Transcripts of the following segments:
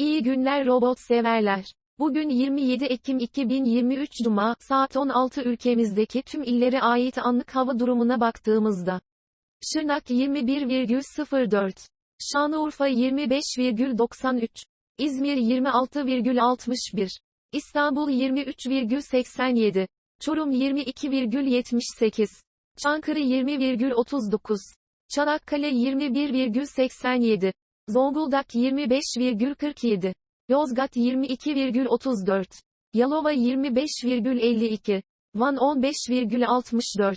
İyi günler robot severler. Bugün 27 Ekim 2023 Cuma, saat 16 ülkemizdeki tüm illere ait anlık hava durumuna baktığımızda. Şırnak 21,04. Şanlıurfa 25,93. İzmir 26,61. İstanbul 23,87. Çorum 22,78. Çankırı 20,39. Çanakkale 21,87. Zonguldak 25,47. Yozgat 22,34. Yalova 25,52. Van 15,64.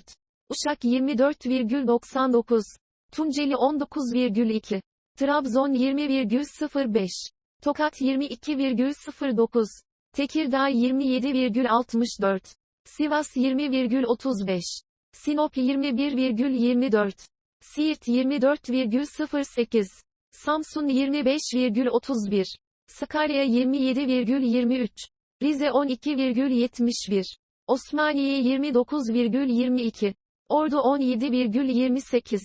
Uşak 24,99. Tunceli 19,2. Trabzon 20,05. Tokat 22,09. Tekirdağ 27,64. Sivas 20,35. Sinop 21,24. Siirt 24,08. Samsun 25,31. Sakarya 27,23. Rize 12,71. Osmaniye 29,22. Ordu 17,28.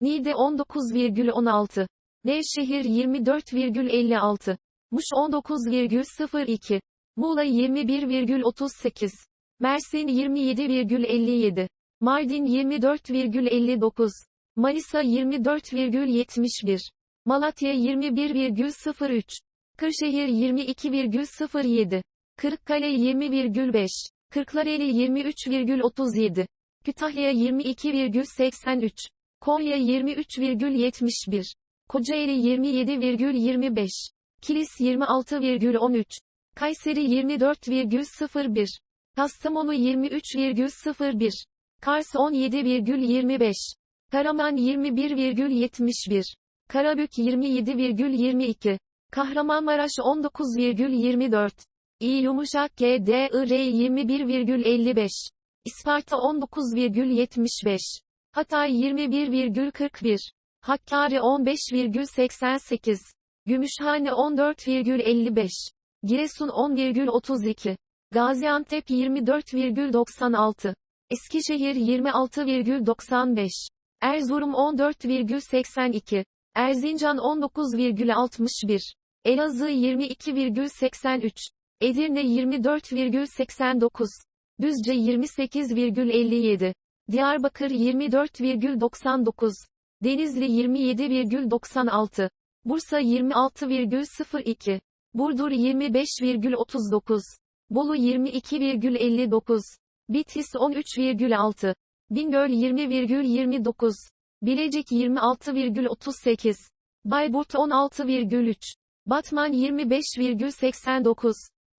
Niğde 19,16. Nevşehir 24,56. Muş 19,02. Muğla 21,38. Mersin 27,57. Mardin 24,59. Manisa 24,71. Malatya 21,03. Kırşehir 22,07. Kırıkkale 20,5. Kırklareli 23,37. Kütahya 22,83. Konya 23,71. Kocaeli 27,25. Kilis 26,13. Kayseri 24,01. Kastamonu 23,01. Kars 17,25. Karaman 21,71. Karabük 27,22. Kahramanmaraş 19,24. İyi yumuşak G D I R 21,55. İsparta 19,75. Hatay 21,41. Hakkari 15,88. Gümüşhane 14,55. Giresun 10,32. Gaziantep 24,96. Eskişehir 26,95. Erzurum 14,82. Erzincan 19,61. Elazığ 22,83. Edirne 24,89. Düzce 28,57. Diyarbakır 24,99. Denizli 27,96. Bursa 26,02. Burdur 25,39. Bolu 22,59. Bitlis 13,6. Bingöl 20,29. Bilecik 26,38. Bayburt 16,3. Batman 25,89.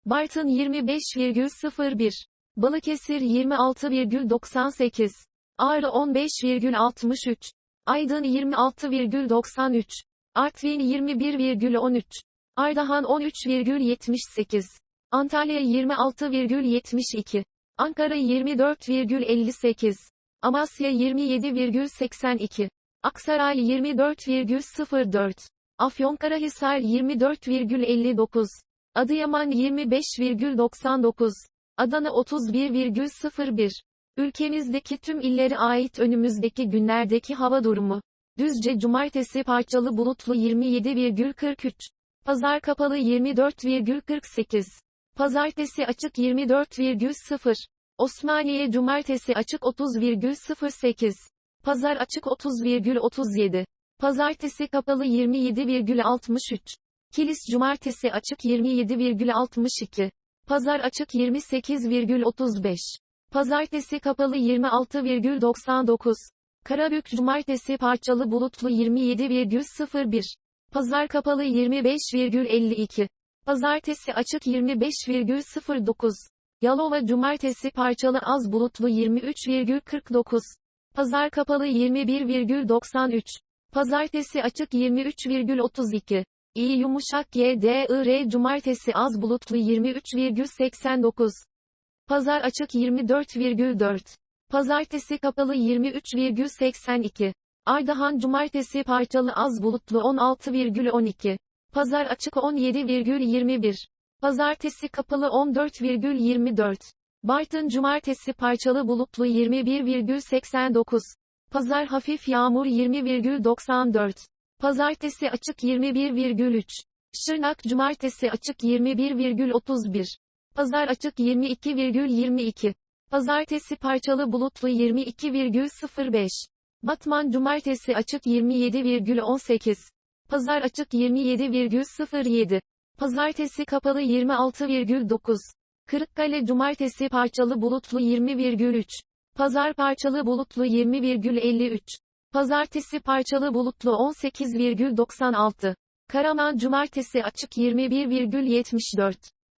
Bartın 25,01. Balıkesir 26,98. Ağrı 15,63. Aydın 26,93. Artvin 21,13. Ardahan 13,78. Antalya 26,72. Ankara 24,58. Amasya 27,82. Aksaray 24,04. Afyonkarahisar 24,59. Adıyaman 25,99. Adana 31,01. Ülkemizdeki tüm illere ait önümüzdeki günlerdeki hava durumu. Düzce cumartesi parçalı bulutlu 27,43. Pazar kapalı 24,48. Pazartesi açık 24,0. Osmaniye cumartesi açık 30,08. Pazar açık 30,37. Pazartesi kapalı 27,63. Kilis cumartesi açık 27,62. Pazar açık 28,35. Pazartesi kapalı 26,99. Karabük cumartesi parçalı bulutlu 27,01. Pazar kapalı 25,52. Pazartesi açık 25,09. Yalova cumartesi parçalı az bulutlu 23,49. Pazar kapalı 21,93. Pazartesi açık 23,32. İyi yumuşak G D I R cumartesi az bulutlu 23,89. Pazar açık 24,4. Pazartesi kapalı 23,82. Ardahan cumartesi parçalı az bulutlu 16,12. Pazar açık 17,21. Pazartesi kapalı 14,24. Bartın cumartesi parçalı bulutlu 21,89. Pazar hafif yağmur 20,94. Pazartesi açık 21,3. Şırnak Cumartesi açık 21,31. Pazar açık 22,22. Pazartesi parçalı bulutlu 22,05. Batman Cumartesi açık 27,18. Pazar açık 27,07. Pazartesi kapalı 26,9. Kırıkkale Cumartesi parçalı bulutlu 20,3. Pazar parçalı bulutlu 20,53. Pazartesi parçalı bulutlu 18,96. Karaman Cumartesi açık 21,74.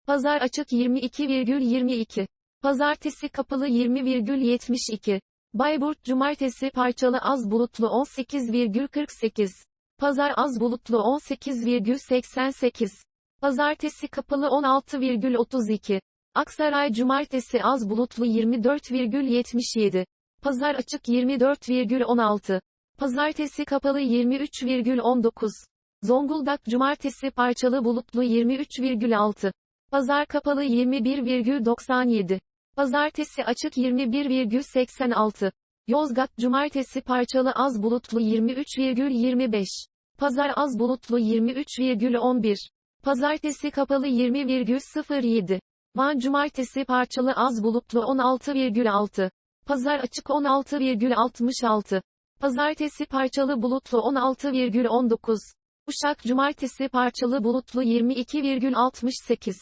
Pazar açık 22,22. Pazartesi kapalı 20,72. Bayburt Cumartesi parçalı az bulutlu 18,48. Pazar az bulutlu 18,88. Pazartesi kapalı 16,32. Aksaray Cumartesi az bulutlu 24,77. Pazar açık 24,16. Pazartesi kapalı 23,19. Zonguldak Cumartesi parçalı bulutlu 23,6. Pazar kapalı 21,97. Pazartesi açık 21,86. Yozgat Cumartesi parçalı az bulutlu 23,25. Pazar az bulutlu 23,11. Pazartesi kapalı 20,07. Van Cumartesi parçalı az bulutlu 16,6. Pazar açık 16,66. Pazartesi parçalı bulutlu 16,19. Uşak Cumartesi parçalı bulutlu 22,68.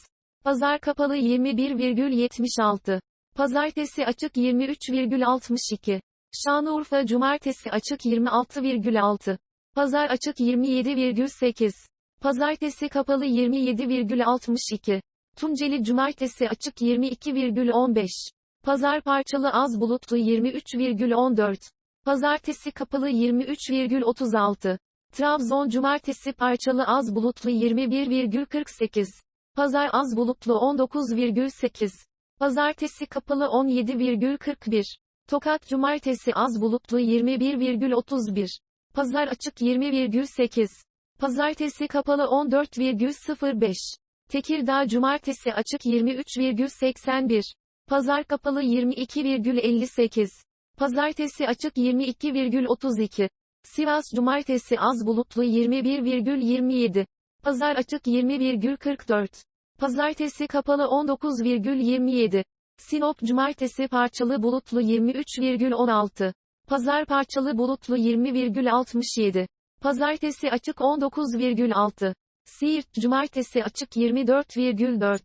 Pazar kapalı 21,76. Pazartesi açık 23,62. Şanlıurfa Cumartesi açık 26,6. Pazar açık 27,8. Pazartesi kapalı 27,62. Tunceli Cumartesi açık 22,15. Pazar parçalı az bulutlu 23,14. Pazartesi kapalı 23,36. Trabzon Cumartesi parçalı az bulutlu 21,48. Pazar az bulutlu 19,8. Pazartesi kapalı 17,41. Tokat Cumartesi az bulutlu 21,31. Pazar açık 20,8. Pazartesi kapalı 14,05. Tekirdağ Cumartesi açık 23,81. Pazar kapalı 22,58. Pazartesi açık 22,32. Sivas Cumartesi az bulutlu 21,27. Pazar açık 20,44. Pazartesi kapalı 19,27. Sinop Cumartesi parçalı bulutlu 23,16. Pazar parçalı bulutlu 20,67. Pazartesi açık 19,6. Siirt Cumartesi açık 24,4.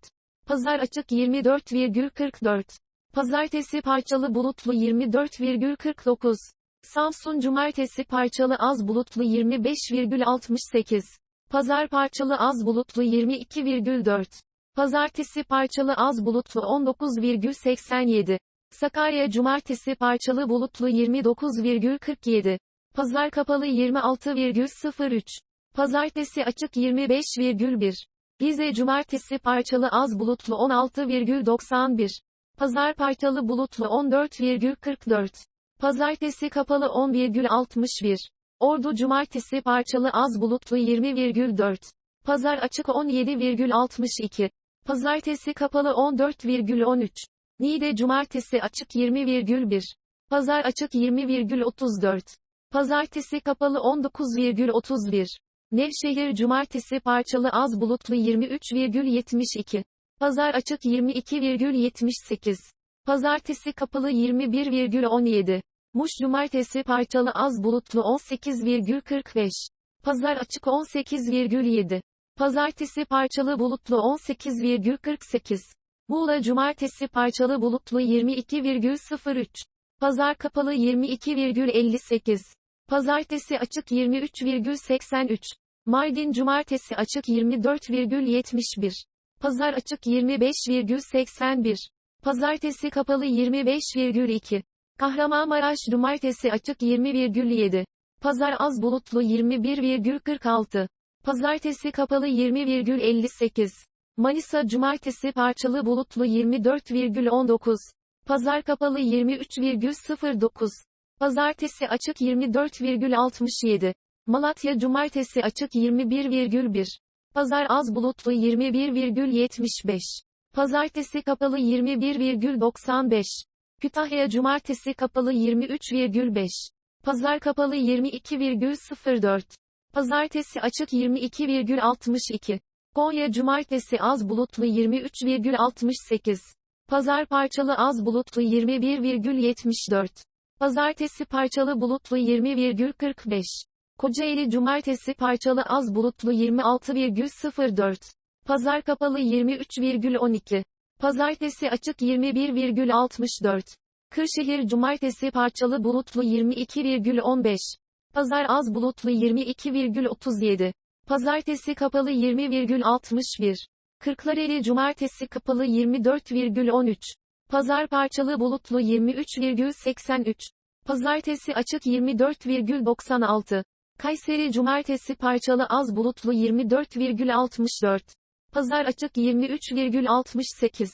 Pazar açık 24,44. Pazartesi parçalı bulutlu 24,49. Samsun Cumartesi parçalı az bulutlu 25,68. Pazar parçalı az bulutlu 22,4. Pazartesi parçalı az bulutlu 19,87. Sakarya Cumartesi parçalı bulutlu 29,47. Pazar kapalı 26,03. Pazartesi açık 25,1. Rize Cumartesi parçalı az bulutlu 16,91. Pazar parçalı bulutlu 14,44. Pazartesi kapalı 10,61. Ordu Cumartesi parçalı az bulutlu 20,4. Pazar açık 17,62. Pazartesi kapalı 14,13. Niğde Cumartesi açık 20,1. Pazar açık 20,34. Pazartesi kapalı 19,31. Nevşehir Cumartesi parçalı az bulutlu 23,72. Pazar açık 22,78. Pazartesi kapalı 21,17. Muş Cumartesi parçalı az bulutlu 18,45. Pazar açık 18,7. Pazartesi parçalı bulutlu 18,48. Muğla Cumartesi parçalı bulutlu 22,03. Pazar kapalı 22,58. Pazartesi açık 23,83. Mardin Cumartesi açık 24,71. Pazar açık 25,81. Pazartesi kapalı 25,2. Kahramanmaraş Cumartesi açık 20,7. Pazar az bulutlu 21,46. Pazartesi kapalı 20,58. Manisa Cumartesi parçalı bulutlu 24,19. Pazar kapalı 23,09. Pazartesi açık 24,67. Malatya Cumartesi açık 21,1. Pazar az bulutlu 21,75. Pazartesi kapalı 21,95. Kütahya Cumartesi kapalı 23,5. Pazar kapalı 22,04. Pazartesi açık 22,62. Konya Cumartesi az bulutlu 23,68. Pazar parçalı az bulutlu 21,74. Pazartesi parçalı bulutlu 20,45. Kocaeli Cumartesi parçalı az bulutlu 26,04. Pazar kapalı 23,12. Pazartesi açık 21,64. Kırşehir Cumartesi parçalı bulutlu 22,15. Pazar az bulutlu 22,37. Pazartesi kapalı 20,61. Kırklareli Cumartesi kapalı 24,13. Pazar parçalı bulutlu 23,83. Pazartesi açık 24,96. Kayseri Cumartesi parçalı az bulutlu 24,64. Pazar açık 23,68.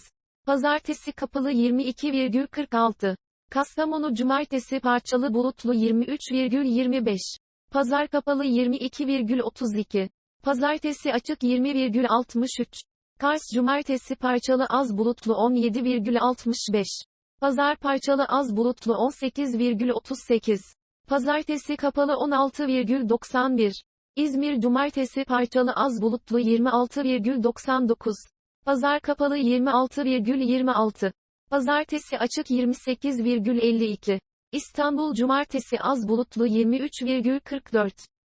Pazartesi kapalı 22,46. Kastamonu Cumartesi parçalı bulutlu 23,25. Pazar kapalı 22,32. Pazartesi açık 20,63. Kars Cumartesi parçalı az bulutlu 17,65. Pazar parçalı az bulutlu 18,38. Pazartesi kapalı 16,91. İzmir Cumartesi parçalı az bulutlu 26,99. Pazar kapalı 26,26. Pazartesi açık 28,52. İstanbul Cumartesi az bulutlu 23,44.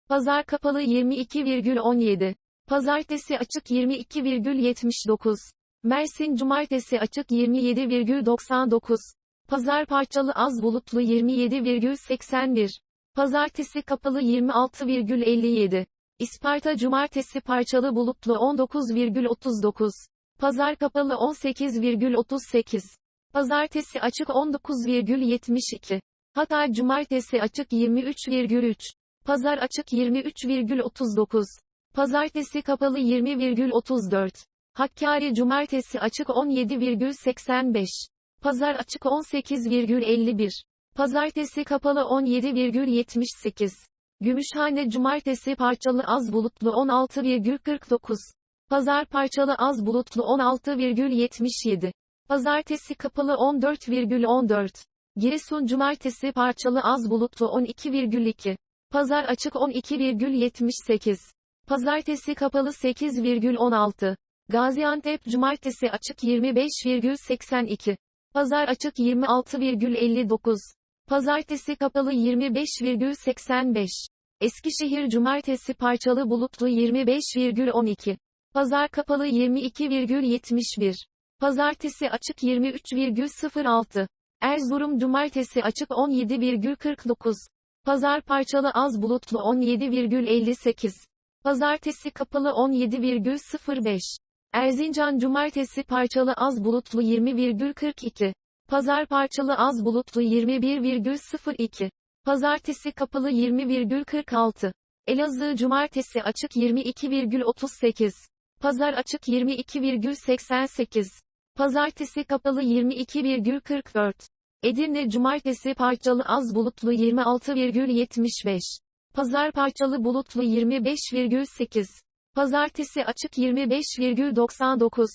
Pazar kapalı 22,17. Pazartesi açık 22,79. Mersin Cumartesi açık 27,99. Pazar parçalı az bulutlu 27,81. Pazartesi kapalı 26,57. İsparta Cumartesi parçalı bulutlu 19,39. Pazar kapalı 18,38. Pazartesi açık 19,72. Hatay Cumartesi açık 23,3. Pazar açık 23,39. Pazartesi kapalı 20,34. Hakkari Cumartesi açık 17,85. Pazar açık 18,51. Pazartesi kapalı 17,78. Gümüşhane Cumartesi parçalı az bulutlu 16,49. Pazar parçalı az bulutlu 16,77. Pazartesi kapalı 14,14. Giresun Cumartesi parçalı az bulutlu 12,2. Pazar açık 12,78. Pazartesi kapalı 8,16. Gaziantep Cumartesi açık 25,82. Pazar açık 26,59. Pazartesi kapalı 25,85. Eskişehir Cumartesi parçalı bulutlu 25,12. Pazar kapalı 22,71. Pazartesi açık 23,06. Erzurum Cumartesi açık 17,49. Pazar parçalı az bulutlu 17,58. Pazartesi kapalı 17,05. Erzincan Cumartesi parçalı az bulutlu 20,42. Pazar parçalı az bulutlu 21,02. Pazartesi kapalı 20,46. Elazığ Cumartesi açık 22,38. Pazar açık 22,88. Pazartesi kapalı 22,44. Edirne Cumartesi parçalı az bulutlu 26,75. Pazar parçalı bulutlu 25,8. Pazartesi açık 25,99.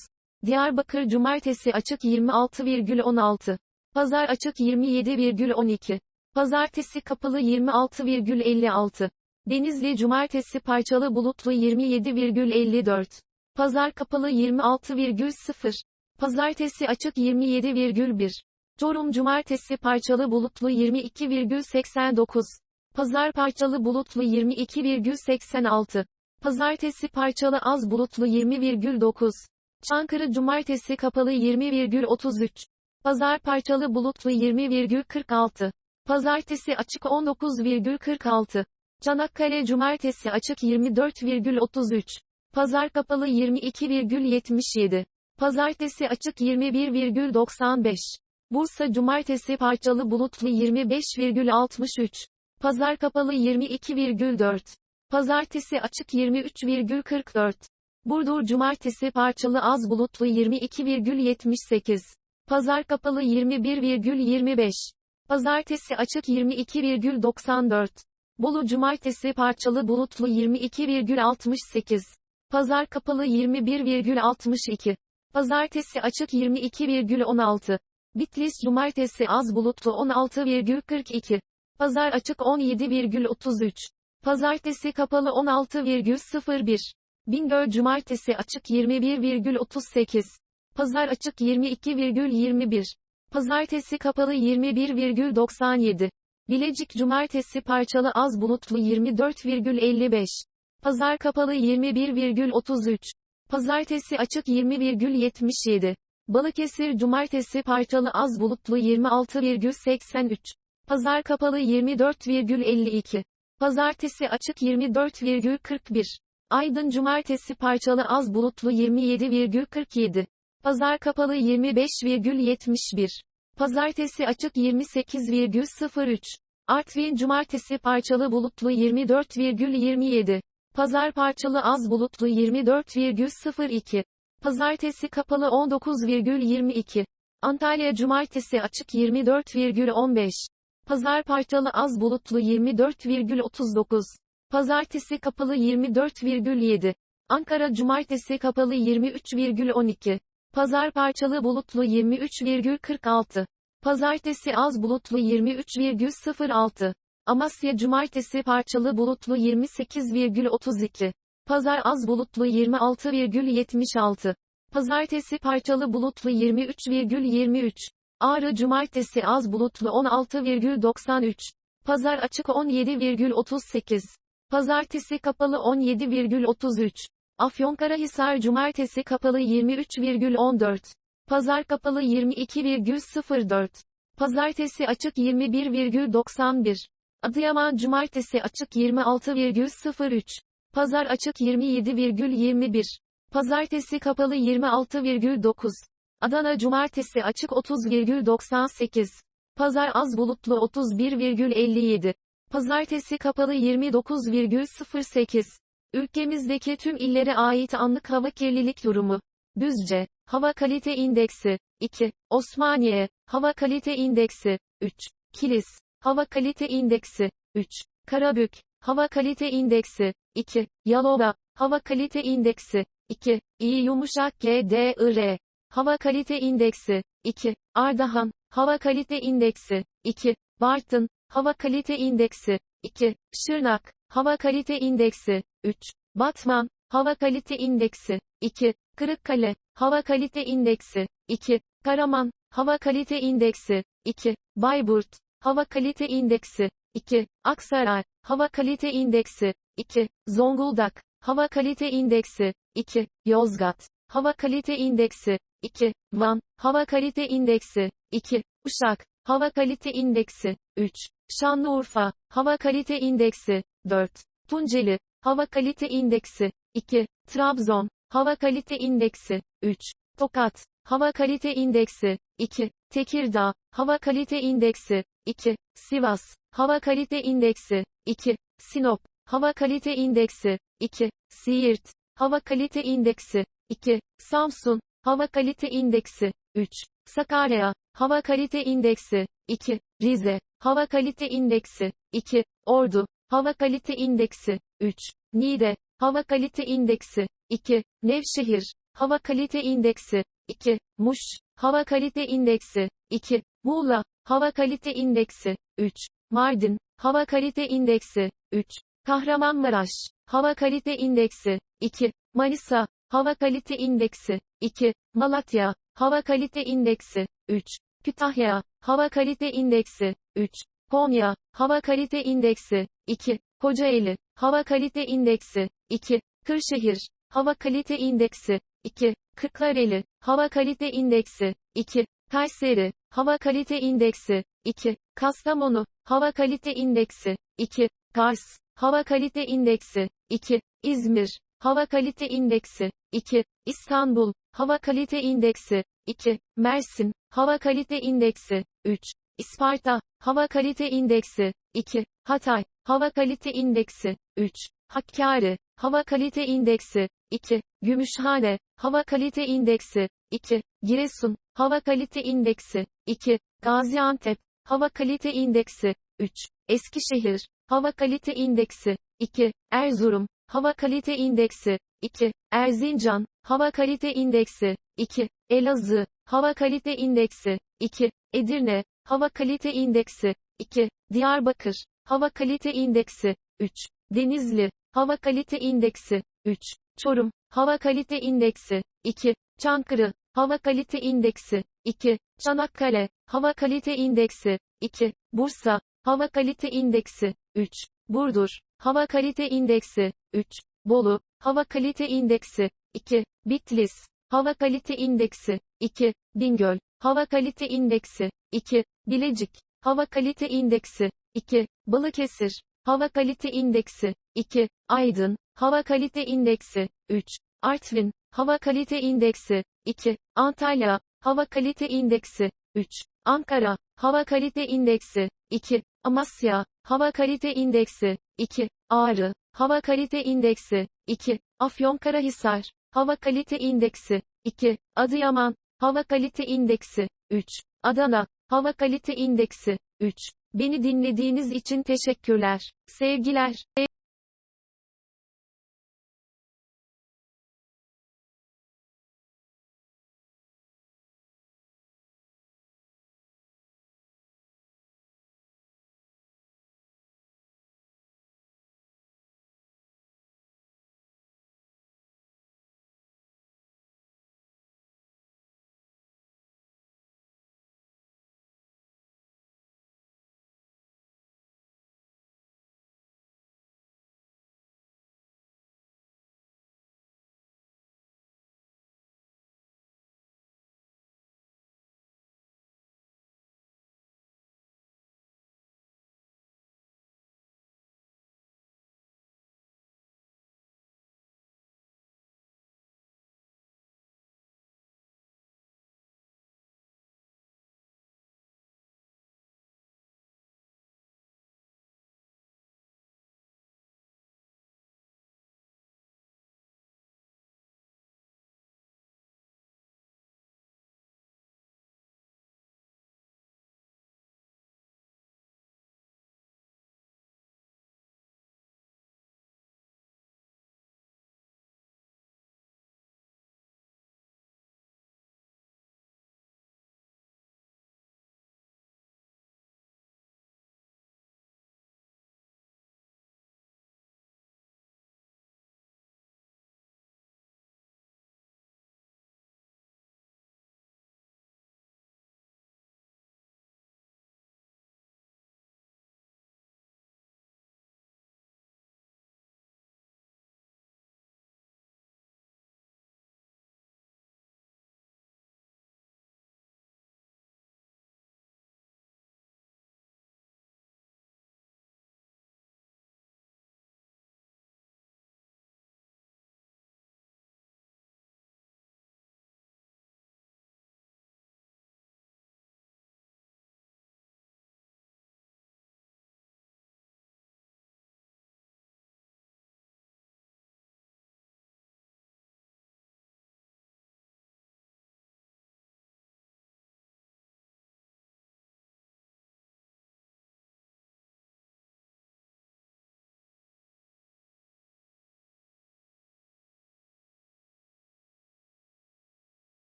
Diyarbakır Cumartesi açık 26,16. Pazar açık 27,12. Pazartesi kapalı 26,56. Denizli Cumartesi parçalı bulutlu 27,54. Pazar kapalı 26,0. Pazartesi açık 27,1. Çorum Cumartesi parçalı bulutlu 22,89. Pazar parçalı bulutlu 22,86. Pazartesi parçalı az bulutlu 20,9. Çankırı Cumartesi kapalı 20,33. Pazar parçalı bulutlu 20,46. Pazartesi açık 19,46. Çanakkale Cumartesi açık 24,33. Pazar kapalı 22,77. Pazartesi açık 21,95. Bursa Cumartesi parçalı bulutlu 25,63. Pazar kapalı 22,4. Pazartesi açık 23,44. Burdur Cumartesi parçalı az bulutlu 22,78. Pazar kapalı 21,25. Pazartesi açık 22,94. Bolu Cumartesi parçalı bulutlu 22,68. Pazar kapalı 21,62. Pazartesi açık 22,16. Bitlis Cumartesi az bulutlu 16,42. Pazar açık 17,33. Pazartesi kapalı 16,01. Bingöl Cumartesi açık 21,38. Pazar açık 22,21. Pazartesi kapalı 21,97. Bilecik Cumartesi parçalı az bulutlu 24,55. Pazar kapalı 21,33. Pazartesi açık 20,77. Balıkesir Cumartesi parçalı az bulutlu 26,83. Pazar kapalı 24,52. Pazartesi açık 24,41. Aydın Cumartesi parçalı az bulutlu 27,47. Pazar kapalı 25,71. Pazartesi açık 28,03. Artvin Cumartesi parçalı bulutlu 24,27. Pazar parçalı az bulutlu 24,02. Pazartesi kapalı 19,22. Antalya Cumartesi açık 24,15. Pazar parçalı az bulutlu 24,39. Pazartesi kapalı 24,7. Ankara Cumartesi kapalı 23,12. Pazar parçalı bulutlu 23,46. Pazartesi az bulutlu 23,06. Amasya Cumartesi parçalı bulutlu 28,32. Pazar az bulutlu 26,76. Pazartesi parçalı bulutlu 23,23. Ağrı Cumartesi az bulutlu 16,93. Pazar açık 17,38. Pazartesi kapalı 17,33. Afyonkarahisar Cumartesi kapalı 23,14. Pazar kapalı 22,04. Pazartesi açık 21,91. Adıyaman Cumartesi açık 26,03. Pazar açık 27,21. Pazartesi kapalı 26,9. Adana Cumartesi açık 30,98. Pazar az bulutlu 31,57. Pazartesi kapalı 29,08. Ülkemizdeki tüm illere ait anlık hava kirlilik durumu. Düzce, Hava Kalite İndeksi, 2. Osmaniye, Hava Kalite İndeksi, 3. Kilis, Hava Kalite İndeksi, 3. Karabük, Hava Kalite İndeksi, 2. Yalova, Hava Kalite İndeksi, 2. İyi Yumuşak GDIR, Hava Kalite İndeksi, 2. Ardahan, Hava Kalite İndeksi, 2. Bartın, Hava Kalite İndeksi, 2. Şırnak, Hava Kalite İndeksi, 3. Batman, Hava Kalite İndeksi, 2. Kırıkkale, Hava Kalite İndeksi, 2. Karaman, Hava Kalite İndeksi, 2. Bayburt, Hava Kalite İndeksi, 2. Aksaray, Hava Kalite İndeksi, 2. Zonguldak, Hava Kalite İndeksi, 2. Yozgat, Hava Kalite İndeksi, 2. Van, Hava Kalite İndeksi, 2. Uşak, Hava Kalite İndeksi, 3. Şanlıurfa, Hava Kalite İndeksi, 4. Tunceli, Hava Kalite İndeksi, 2. Trabzon, Hava Kalite İndeksi, 3. Tokat, Hava Kalite İndeksi, 2. Tekirdağ, Hava Kalite İndeksi, 2. Sivas, Hava Kalite İndeksi, 2. Sinop, Hava Kalite İndeksi, 2. Siirt, Hava Kalite İndeksi, 2. Samsun, Hava Kalite İndeksi, 3. Sakarya, Hava Kalite İndeksi, 2. Rize, Hava Kalite İndeksi, 2. Ordu, Hava Kalite İndeksi, 3. Niğde, Hava Kalite İndeksi, 2. Nevşehir, Hava Kalite İndeksi, 2. Muş, Hava Kalite İndeksi, 2. Muğla, Hava Kalite İndeksi, 3. Mardin, Hava Kalite İndeksi, 3. Kahramanmaraş, Hava Kalite İndeksi, 2. Manisa, Hava Kalite İndeksi, 2. Malatya, Hava Kalite İndeksi, 3. Kütahya, Hava Kalite İndeksi, 3. Konya, Hava Kalite İndeksi, 2. Kocaeli, Hava Kalite İndeksi, 2. Kırşehir, Hava Kalite İndeksi, 2. Kırklareli, Hava Kalite İndeksi, 2. Kayseri, Hava Kalite İndeksi, 2. Kastamonu, Hava Kalite İndeksi, 2. Kars, Hava Kalite İndeksi, 2. İzmir, Hava Kalite İndeksi, 2. İstanbul, Hava Kalite İndeksi, 2. Mersin, Hava Kalite İndeksi, 3. İsparta, Hava Kalite İndeksi, 2. Hatay, Hava Kalite İndeksi, 3. Hakkari, Hava Kalite İndeksi, 2. Gümüşhane, Hava Kalite İndeksi, 2. Giresun, Hava Kalite İndeksi, 2. Gaziantep, Hava Kalite İndeksi, 3. Eskişehir, Hava Kalite İndeksi, 2. Erzurum, Hava Kalite İndeksi, 2. Erzincan, Hava Kalite İndeksi, 2. Elazığ, Hava Kalite İndeksi, 2. Edirne, Hava Kalite İndeksi, 2. Diyarbakır, Hava Kalite İndeksi, 3. Denizli, Hava Kalite İndeksi, 3. Çorum, Hava Kalite İndeksi, 2. Çankırı, Hava Kalite İndeksi, 2. Çanakkale, Hava Kalite İndeksi, 2. Bursa, Hava Kalite İndeksi, 3. Burdur, Hava Kalite İndeksi, 3. Bolu, Hava Kalite İndeksi, 2. Bitlis, Hava Kalite İndeksi, 2. Bingöl, Hava Kalite İndeksi, 2. Bilecik, Hava Kalite İndeksi, 2. Balıkesir, Hava Kalite İndeksi, 2. Aydın, Hava Kalite İndeksi, 3. Artvin, Hava Kalite İndeksi, 2. Antalya, Hava Kalite İndeksi, 3. Ankara, Hava Kalite İndeksi, 2. Amasya, Hava Kalite İndeksi, 2. Ağrı, Hava Kalite İndeksi, 2. Afyonkarahisar, Hava Kalite İndeksi, 2. Adıyaman, Hava Kalite İndeksi, 3. Adana, Hava Kalite İndeksi, 3. Beni dinlediğiniz için teşekkürler. Sevgiler.